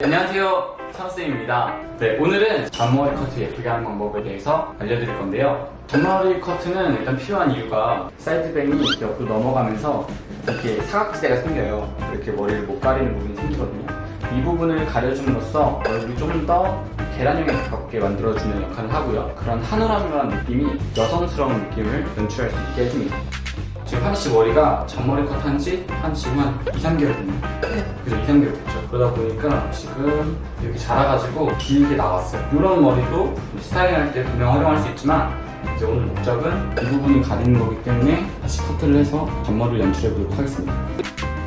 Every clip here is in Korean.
안녕하세요 찬호쌤입니다. 네 오늘은 잔머리 커트 예쁘게 하는 방법에 대해서 알려드릴 건데요. 잔머리 커트는 일단 필요한 이유가 사이드뱅이 옆으로 넘어가면서 이렇게 사각지대가 생겨요. 이렇게 머리를 못 가리는 부분이 생기거든요. 이 부분을 가려줌으로써 얼굴이 좀더 계란형에 가깝게 만들어주는 역할을 하고요. 그런 한올한올한 느낌이 여성스러운 느낌을 연출할 수 있게 해줍니다 지금 하니 씨 머리가 잔머리 커트한 지 한 지금 한 2, 3개월 됐네요. 그죠 2, 3개월 됐죠. 그러다 보니까 지금 이렇게 자라가지고 길게 나왔어요. 이런 머리도 스타일링 할 때 분명 활용할 수 있지만 이제 오늘 목적은 이 부분이 가리는 거기 때문에 다시 커트를 해서 잔머리를 연출해 보도록 하겠습니다.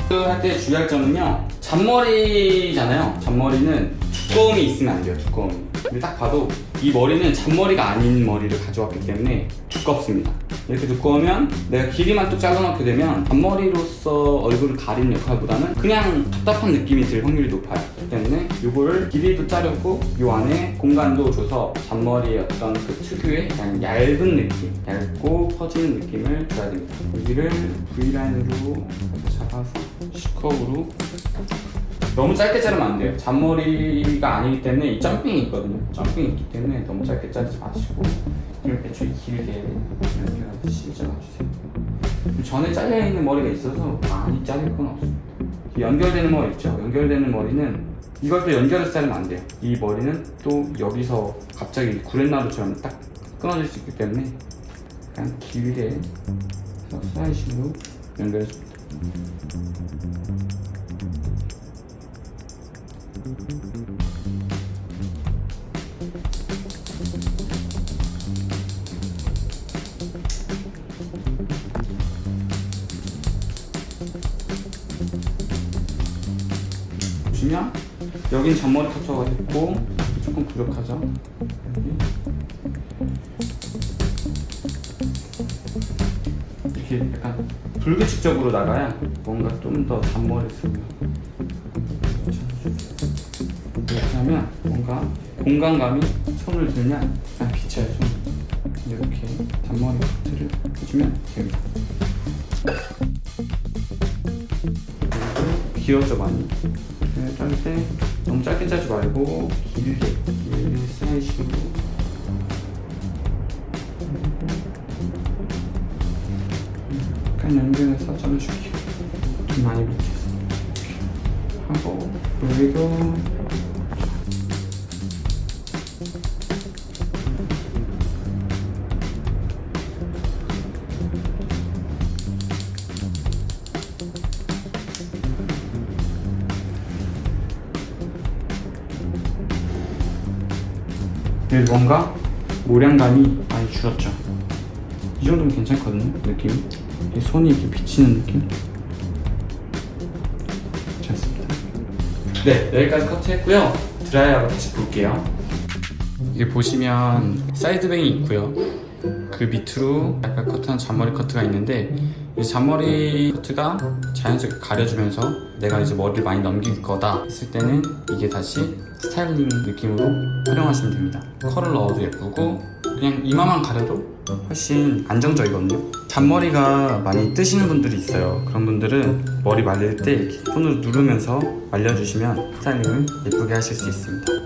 할 때 주의할 점은요. 잔머리잖아요. 잔머리는 두꺼움이 있으면 안 돼요 두꺼움이. 근데 딱 봐도 이 머리는 잔머리가 아닌 머리를 가져왔기 때문에 두껍습니다. 이렇게 두꺼우면 내가 길이만 뚝 잘라놓게 되면 잔머리로서 얼굴을 가리는 역할보다는 그냥 답답한 느낌이 들 확률이 높아요. 그렇기 때문에 이거를 길이도 자르고 이 안에 공간도 줘서 잔머리의 어떤 그 특유의 그냥 얇은 느낌 얇고 퍼지는 느낌을 줘야 됩니다. 여기를 V라인으로 잡아서 C컵으로 너무 짧게 자르면 안 돼요. 잔머리가 아니기 때문에 이 점핑이 있거든요. 점핑이 있기 때문에 너무 짧게 자르지 마시고 이렇게 애초에 길게 연결하듯이 잘라주세요. 전에 잘려 있는 머리가 있어서 많이 자를 건 없어요. 연결되는 머리 있죠. 연결되는 머리는 또 연결해서 자르면 안 돼요. 이 머리는 또 여기서 갑자기 구렛나루처럼 딱 끊어질 수 있기 때문에 그냥 길게 슬라이싱으로 연결해줍니다. 보시면 여긴 잔머리 커터가 됐고 조금 부족하죠. 이렇게 약간 불규칙적으로 나가야 뭔가 좀 더 잔머리스러워요 이렇게 하면 뭔가 공간감이 손을 들면 아 비쳐요 손 이렇게 잔머리 커트를 해주면 됩니다. 길어져 많이. 네, 자를 때 너무 짧게 자르지 말고 길게 길게 슬라이싱으로. 약간 연결해서 잘라줄게요. 좀 많이 밑에서. 하고 여기도 뭔가 모량감이 많이 줄었죠. 이 정도면 괜찮거든요, 느낌이. 이 손이 이렇게 비치는 느낌. 괜찮습니다. 네, 여기까지 커트했고요. 드라이하고 다시 볼게요. 이게 보시면 사이드뱅이 있고요. 그 밑으로 약간 커트한 잔머리 커트가 있는데 이 잔머리 커트가 자연스럽게 가려주면서 내가 이제 머리를 많이 넘길 거다 했을 때는 이게 다시 스타일링 느낌으로 활용하시면 됩니다. 컬을 넣어도 예쁘고 그냥 이마만 가려도 훨씬 안정적이거든요. 잔머리가 많이 뜨시는 분들이 있어요. 그런 분들은 머리 말릴 때 이렇게 손으로 누르면서 말려주시면 스타일링을 예쁘게 하실 수 있습니다